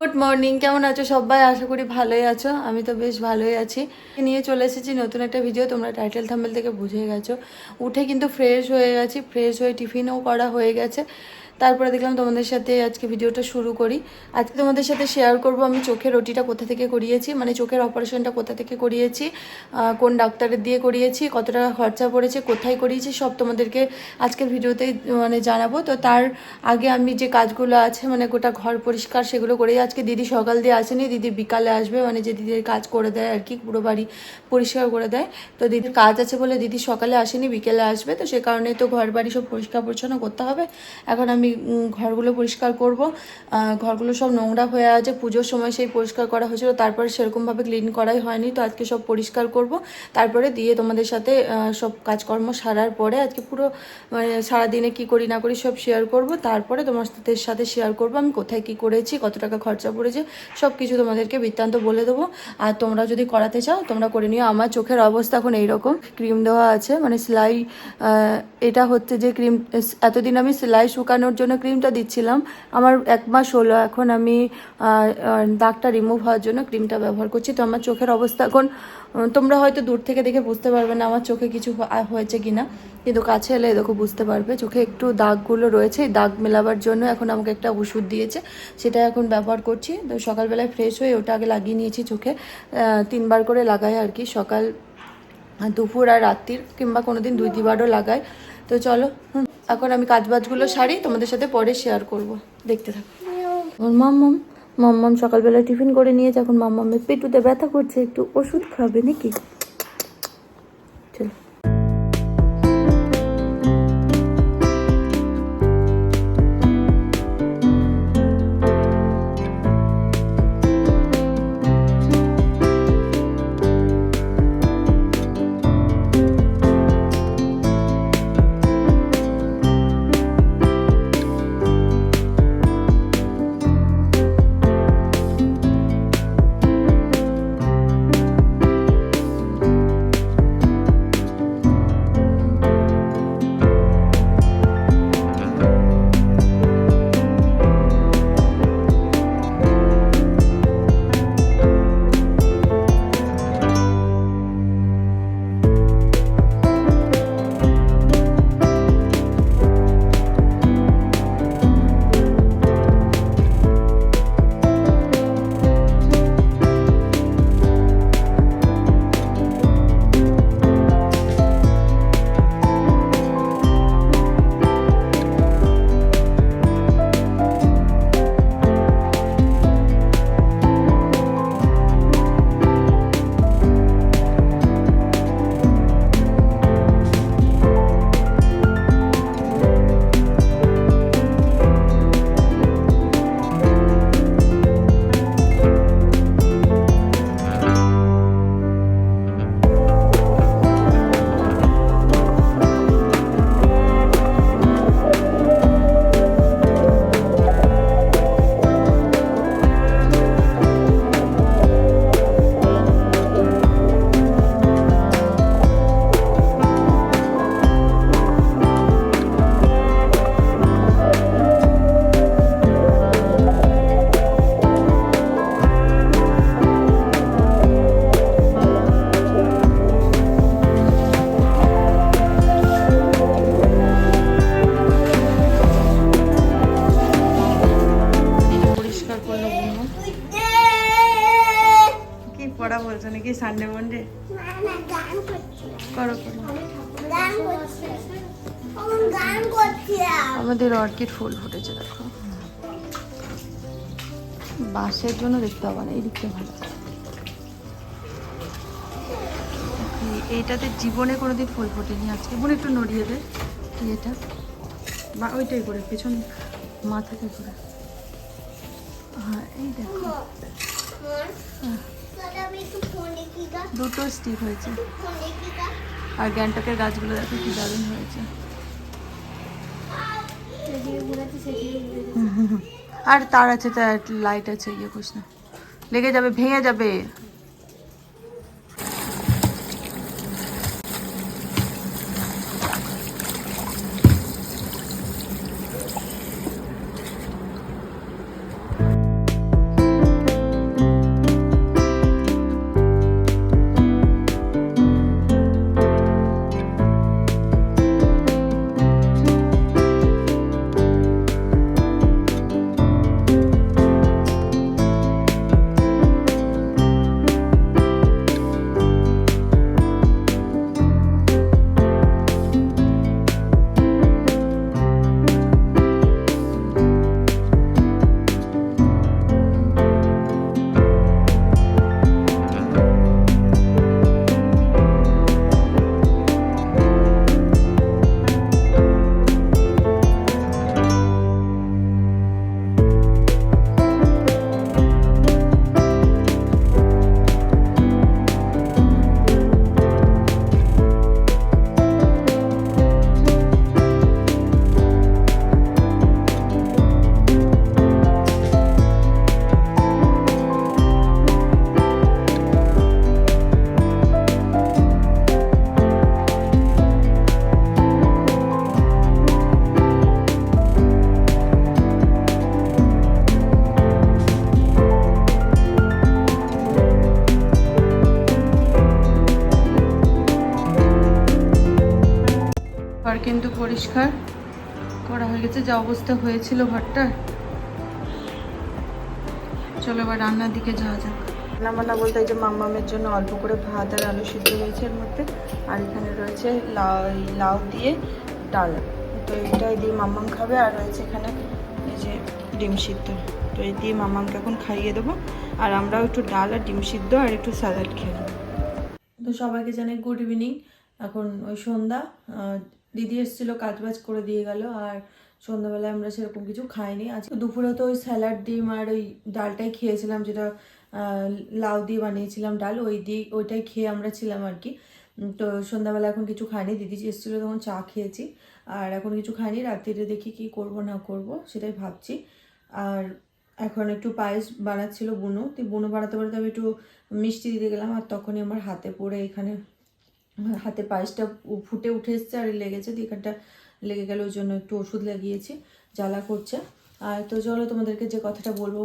Good morning কেমন আছো সবাই? আশা করি ভালোই আছো। আমি তো বেশ ভালোই আছি। নিয়ে চলে এসেছি নতুন একটা ভিডিও তোমরা টাইটেল থাম্বেল থেকে বুঝে গেছো। উঠে কিন্তু ফ্রেশ হয়ে গেছি। ফ্রেশ হয়ে টিফিনও করা হয়ে গেছে। তারপরে দেখলাম তোমাদের সাথে আজকে ভিডিওটা শুরু করি। আজকে তোমাদের সাথে শেয়ার করব আমি চোখের রুটিটা কোথা থেকে করিয়েছি মানে চোখের অপারেশনটা কোথা থেকে করিয়েছি কোন ডাক্তারের দিয়ে করিয়েছি কত টাকা খরচা পড়েছে, কোথায় করিয়েছি, সব তোমাদেরকে আজকের ভিডিওতে মানে জানাব। তো তার আগে আমি যে কাজগুলো আছে মানে গোটা ঘর পরিষ্কার সেগুলো করেই আজকে দিদি সকাল দিয়ে আসেনি, দিদি বিকালে আসবে মানে যে দিদির কাজ করে দেয় আর কি, পুরো বাড়ি পরিষ্কার করে দেয়। তো দিদির কাজ আছে বলে দিদি সকালে আসেনি, বিকেলে আসবে, তো সে কারণে তো ঘর বাড়ি সব পরিষ্কার পরিচ্ছন্ন করতে হবে। এখন আমি ঘরগুলো পরিষ্কার করব। ঘরগুলো সব নোংরা হয়ে আছে, পুজোর সময় সেই পরিষ্কার করা হয়েছিল, তারপরে সেরকমভাবে ক্লিন করাই হয়নি, তো আজকে সব পরিষ্কার করব। তারপরে দিয়ে তোমাদের সাথে সব কাজকর্ম সারার পরে আজকে পুরো মানে সারাদিনে কি করি না করি সব শেয়ার করব। তারপরে তোমাদের সাথে শেয়ার করব আমি কোথায় কি করেছি, কত টাকা খরচা পড়েছে, সব কিছু তোমাদেরকে বৃত্তান্ত বলে দেবো। আর তোমরা যদি করাতে চাও, তোমরা করে নিও। আমার চোখের অবস্থা এখন এইরকম ক্রিম দেওয়া আছে মানে সেলাই এটা হচ্ছে যে ক্রিম এতদিন আমি সেলাই শুকানোর জন্য ক্রিমটা দিচ্ছিলাম। আমার এক মাস হলো, এখন আমি দাগটা রিমুভ হওয়ার জন্য ক্রিমটা ব্যবহার করছি। তো আমার চোখের অবস্থা এখন তোমরা হয়তো দূর থেকে দেখে বুঝতে পারবে না আমার চোখে কিছু হয়েছে কিনা। কিন্তু কাছে এলে দেখো বুঝতে পারবে। চোখে একটু দাগগুলো রয়েছে। এই দাগ মেলাবার জন্য এখন আমাকে একটা ওষুধ দিয়েছে। সেটা এখন ব্যবহার করছি। তো সকালবেলায় ফ্রেশ হয়ে ওটা আগে লাগিয়ে নিয়েছি চোখে। তিনবার করে লাগাই আর কি। সকাল, দুপুর আর রাত্রির কিংবা কোনোদিন দুই দুবারও লাগাই। তো চলো এখন আমি কাজবাজগুলো সারি, তোমাদের সাথে পরে শেয়ার করব। দেখতে থাকো। ওর মাম্মাম মাম্মাম সকালবেলা টিফিন করে নিয়েছে এখন মাম্মামের পেটুতে ব্যথা করছে, একটু ওষুধ খাবে নাকি? আমাদের অর্কিড ফুল ফুটেছে দেখো। বাঁশের জন্য দেখতে হবে না এই দিকটা ভালো। এই- এইটাতে জীবনে কোনোদিন ফুল ফোটেনি আজকে। বোন একটু নড়িয়ে দে কি এটা? বা ওইটাই করে পেছন মাথাতে করে। হ্যাঁ এই দেখো। দুটো স্টিক হয়েছে। আর গ্যাংটকের গাছগুলো দেখো কি দারুণ হয়েছে। আর তার আছে তার লাইট আছে ইয়ে করিস না। লেগে যাবে ভেঙে যাবে। পরিষ্কার। করা হয়ে গেছে যা অবস্থা হয়েছিল ঘরটার। চলো এবার রান্নার দিকে যাওয়া যাক। রান্না বান্না বলতে এই যে মাম্মামের জন্য অল্প করে ভাত আর আলু সিদ্ধ রয়েছে এর মধ্যে। আর এখানে রয়েছে লাউ লাউ দিয়ে ডাল। তো এইটাই দিয়ে মাম্মাম খাবে আর রয়েছে এখানে এই যে ডিম সিদ্ধ। তো এই দিয়ে মাম্মামকে এখন খাইয়ে দেবো। আর আমরাও একটু ডাল আর ডিম সিদ্ধ আর একটু স্যালাড খেয়ে নেব। তো সবাইকে জানাই গুড ইভিনিং এখন ওই সন্ধ্যা দিদি এসেছিল কাজ বাজ করে দিয়ে গেল আর সন্ধ্যাবেলায় আমরা সেরকম কিছু খাইনি। আজকে দুপুরে তো ওই স্যালাড ডিম আর ওই ডালটাই খেয়েছিলাম, যেটা লাউ দিয়ে বানিয়েছিলাম ডাল, ওই দিয়ে, ওইটাই খেয়ে আমরা ছিলাম আর কি। তো সন্ধ্যাবেলা এখন কিছু খাইনি, দিদি এসেছিল তখন চা খেয়েছি আর এখন কিছু খাইনি, রাত্রিরে দেখি কি করব না করব সেটাই ভাবছি। আর এখন একটু পায়েস বানাচ্ছিল বুনো, তো বুনো বানাতে বানাতে আমি একটু মিষ্টি দিতে গেলাম আর তখনই আমার হাতে পড়ে এখানে হাতে পায়েসটা ফুটে উঠে এসছে আর লেগেছে, দিয়ে লেগে গেল, ওই জন্য একটু ওষুধ লাগিয়েছি, জ্বালা করছে। আর তো চলো তোমাদেরকে যে কথাটা বলব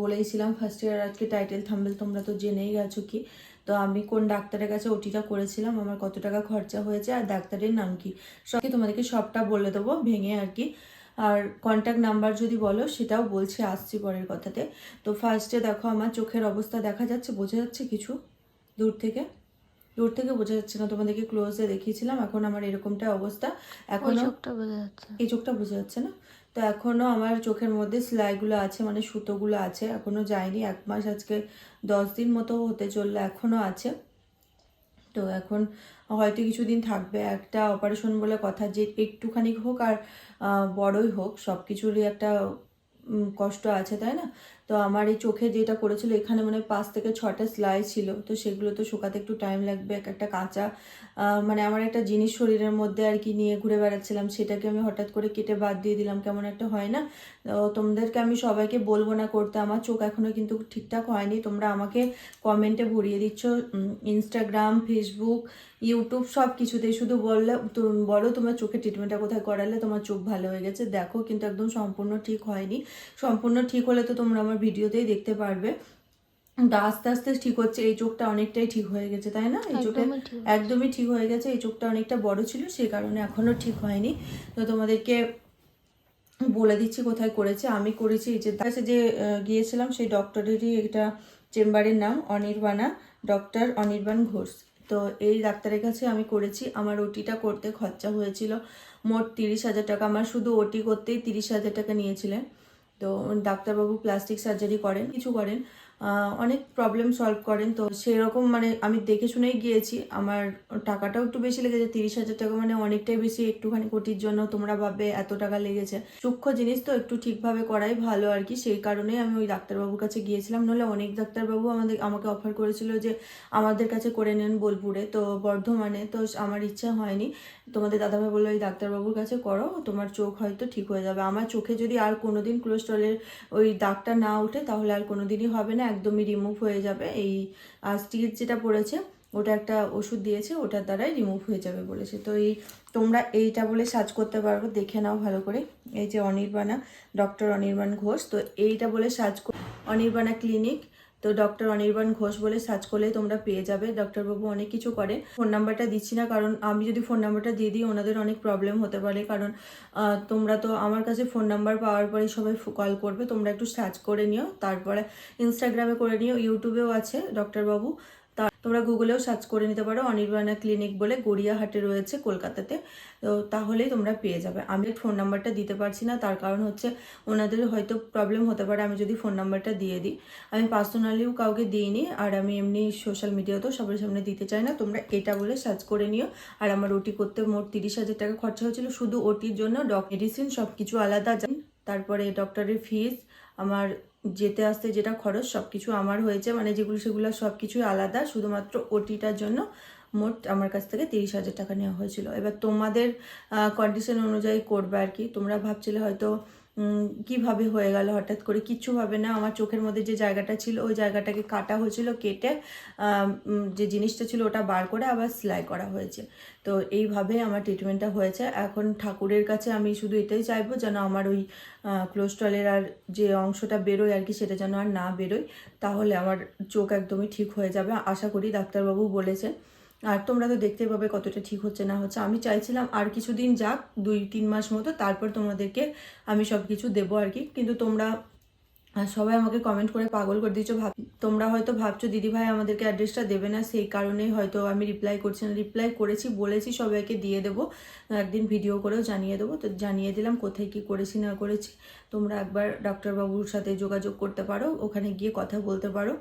বলেইছিলাম ফার্স্ট ইয়ার আজকে টাইটেল থাম্বেল তোমরা তো জেনেই গেছো কি? তো আমি কোন ডাক্তারের কাছে ওটিটা করেছিলাম, আমার কত টাকা খরচা হয়েছে আর ডাক্তারের নাম কি? সব তোমাদেরকে সবটা বলে দেবো ভেঙে আর কি। আর কন্ট্যাক্ট নাম্বার যদি বলো, সেটাও বলছি, আসছি পরের কথাতে। তো ফার্স্টে দেখো আমার চোখের অবস্থা দেখা যাচ্ছে, বোঝা যাচ্ছে কিছু দূর থেকে। দূর থেকে বোঝা যাচ্ছে না তোমাদেরকে ক্লোজে দেখিয়েছিলাম এখন আমার এরকমটা অবস্থা। এখনও এই চোখটা বোঝা যাচ্ছে না। তো এখনও আমার চোখের মধ্যে সেলাইগুলো আছে মানে সুতোগুলো আছে এখনও যায়নি। এক মাস আজকে দশ দিন মতো হতে চলল এখনও আছে। তো এখন হয়তো কিছুদিন থাকবে। একটা অপারেশন বলে কথা যে একটুখানি হোক আর বড়ই হোক সব কিছুরই একটা কষ্ট আছে তাই না? তো আমার এই চোখে যেটা করেছিল, এখানে মানে পাঁচ থেকে ছটা সেলাই ছিল। তো সেগুলো তো শুকাতে একটু টাইম লাগবে, এক একটা কাঁচা মানে আমার একটা জিনিস শরীরের মধ্যে আর কি নিয়ে ঘুরে বেড়াচ্ছিলাম, সেটাকে আমি হঠাৎ করে কেটে বাদ দিয়ে দিলাম, কেমন একটা হয় না? তোমাদেরকে আমি সবাইকে বলব না করতে, আমার চোখ এখনও কিন্তু ঠিকঠাক হয়নি। তোমরা আমাকে কমেন্টে ভরিয়ে দিচ্ছ ইনস্টাগ্রাম ফেসবুক ইউটিউব সব কিছুতেই শুধু বললে বলো তোমার চোখের ট্রিটমেন্টটা কোথায় করালে তোমার চোখ ভালো হয়ে গেছে। দেখো, কিন্তু একদম সম্পূর্ণ ঠিক হয়নি। সম্পূর্ণ ঠিক হলে তো তোমরা আমার ভিডিওতেই দেখতে পারবে। তো আস্তে আস্তে ঠিক হচ্ছে এই চোখটা অনেকটাই ঠিক হয়ে গেছে তাই না? এই চোখে একদমই ঠিক। হয়ে গেছে এই চোখটা অনেকটা বড় ছিল সেই কারণে এখনও ঠিক হয়নি। তো তোমাদেরকে বলে দিচ্ছি কোথায় করেছে। আমি করেছি এই যে কাছে যে গিয়েছিলাম সেই ডক্টরেরই এটা চেম্বারের নাম অনির্বাণা ডক্টর অনির্বাণ ঘোষ। তো এই ডাক্তারের কাছে আমি করেছি আমার ওটিটা করতে খরচা হয়েছিল মোট তিরিশ হাজার টাকা। আমার শুধু ওটি করতেই তিরিশ হাজার টাকা নিয়েছিলেন। তো ডাক্তারবাবু প্লাস্টিক সার্জারি করেন কিছু করেন। অনেক প্রবলেম সলভ করেন। তো সেরকম মানে আমি দেখে শুনেই গিয়েছি। আমার টাকাটাও একটু বেশি লেগেছে, তিরিশ হাজার টাকা মানে অনেকটাই বেশি, একটুখানি কোটির জন্য তোমরা ভাববে এত টাকা লেগেছে। সূক্ষ্ম জিনিস তো একটু ঠিকভাবে করাই ভালো আর কি, সেই কারণেই আমি ওই ডাক্তারবাবুর কাছে গিয়েছিলাম। নাহলে অনেক ডাক্তারবাবু আমাদের, আমাকে অফার করেছিল যে আমাদের কাছে করে নেন বোলপুরে। তো বর্ধমানে তো আমার ইচ্ছা হয়নি। তোমাদের দাদাভাই বলল, এই ডাক্তারবাবুর কাছে করো, তোমার চোখ হয়তো ঠিক হয়ে যাবে। আমার চোখে যদি আর কোনোদিন কোলেস্ট্রলের ওই দাগটা না ওঠে, তাহলে আর কোনোদিনই হবে না। একদমই রিমুভ হয়ে যাবে। এই স্টিচ যেটা পড়েছে, ওটা একটা ওষুধ দিয়েছে, ওটার দ্বারাই রিমুভ হয়ে যাবে বলেছে। তো এই, তোমরা এইটা বলে সার্চ করতে পারব, দেখে নাও ভালো করে। এই যে অনির্বাণা ডক্টর অনির্বাণ ঘোষ, তো এইটা বলে সার্চ অনির্বাণা ক্লিনিক তো ডক্টর অনির্বাণ ঘোষ বলে সার্চ করলে তোমরা পেয়ে যাবে। ডক্টরবাবু অনেক কিছু করে। ফোন নাম্বারটা দিচ্ছি না, কারণ আমি যদি ফোন নাম্বারটা দিয়ে দিই, ওনাদের অনেক প্রবলেম হতে পারে। কারণ তোমরা তো আমার কাছে ফোন নাম্বার পাওয়ার পরে সবাই কল করবে। তোমরা একটু সার্চ করে নিও। তারপরে ইনস্টাগ্রামে করে নিও। ইউটিউবেও আছে ডক্টরবাবু তা তোমরা গুগলেও সার্চ করে নিতে পারো। অনির্বাণা ক্লিনিক বলে গড়িয়াহাটে রয়েছে কলকাতাতে। তো তাহলেই তোমরা পেয়ে যাবে। আমি ফোন নাম্বারটা দিতে পারছি না। তার কারণ হচ্ছে ওনাদের হয়তো প্রবলেম হতে পারে। আমি যদি ফোন নাম্বারটা দিয়ে দিই। আমি পার্সোনালিও কাউকে দিইনি। আর আমি এমনি সোশ্যাল মিডিয়াতেও সবার সামনে দিতে চাই না। তোমরা এটা বলে সার্চ করে নিও। আর আমার ওটি করতে মোট তিরিশ হাজার টাকা খরচা হয়েছিল। শুধু ওটির জন্য ডক মেডিসিন সব কিছু আলাদা তারপরে ডক্টরের ফিস আমার যেতে আসতে যেটা খরচ সব কিছু আমার হয়েছে। মানে যেগুলো সেগুলো সব কিছুই আলাদা। শুধুমাত্র ওটিটার জন্য মোট আমার কাছ থেকে তিরিশ হাজার টাকা নেওয়া হয়েছিল। এবার তোমাদের কন্ডিশন অনুযায়ী করবে আর কি। তোমরা ভাবছিলে হয়তো কীভাবে হয়ে গেল? হঠাৎ করে কিচ্ছু ভাবে না। আমার চোখের মধ্যে যে জায়গাটা ছিল, ওই জায়গাটাকে কাটা হয়েছিল, কেটে যে জিনিসটা ছিল ওটা বার করে আবার সেলাই করা হয়েছে। তো এইভাবে আমার ট্রিটমেন্টটা হয়েছে। এখন ঠাকুরের কাছে আমি শুধু এটাই চাইব যেন আমার ওই কোলেস্ট্রলের আর যে অংশটা বেরোয় আর কি, সেটা যেন আর না বেরোয়। তাহলে আমার চোখ একদমই ঠিক হয়ে যাবে। আশা করি ডাক্তারবাবু বলেছেন আর তোমরা তো দেখতেই পাবে কতটা ঠিক হচ্ছে না হচ্ছে। আমি চাইছিলাম আর কিছুদিন যাক, দুই, তিন মাস মতো, তারপর তোমাদেরকে আমি সব কিছু দেবো আর কি। কিন্তু তোমরা সবাই আমাকে কমেন্ট করে পাগল করে দিচ্ছ ভাব তোমরা হয়তো ভাবছ দিদি ভাই আমাদেরকে অ্যাড্রেসটা দেবে না, সেই কারণেই হয়তো আমি রিপ্লাই করছি না। রিপ্লাই করেছি, বলেছি সবাইকে দিয়ে দেবো। একদিন ভিডিও করেও জানিয়ে দেবো। তো জানিয়ে দিলাম কোথায় কি করেছি, না করেছি। তোমরা একবার ডাক্তারবাবুর সাথে যোগাযোগ করতে পারো, ওখানে গিয়ে কথা বলতে পারো।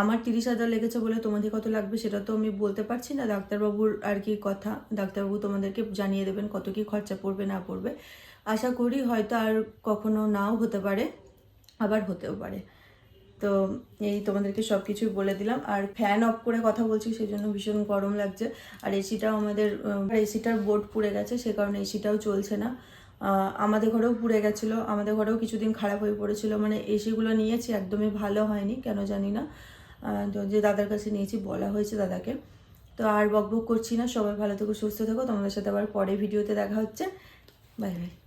আমার তিরিশ হাজার লেগেছে বলে তোমাদের কত লাগবে সেটা তো আমি বলতে পারছি না। ডাক্তারবাবুর আর কি কথা, ডাক্তারবাবু তোমাদেরকে জানিয়ে দেবেন কত কি খরচা পড়বে, না পড়বে। আশা করি হয়তো আর কখনো নাও হতে পারে, আবার হতেও পারে। তো এই তোমাদেরকে সব কিছুই বলে দিলাম। আর ফ্যান অফ করে কথা বলছি সেই জন্য ভীষণ গরম লাগছে। আর এসিটাও আমাদের এসিটার বোর্ড পুড়ে গেছে, সে কারণে এসিটাও চলছে না। আমাদের ঘরেও পুড়ে গেছিল, আমাদের ঘরেও কিছুদিন খারাপ হয়ে পড়েছিল মানে এসিগুলো নিয়েছি, একদমই ভালো হয়নি, কেন জানি না। তো যে দাদার কাছে নিয়েছি, বলা হয়েছে দাদাকে। তো আর বকবক করছি না, সবাই ভালো থেকো, সুস্থ থাকো, তোমাদের সাথে আবার পরে ভিডিওতে দেখা হচ্ছে। Bye bye.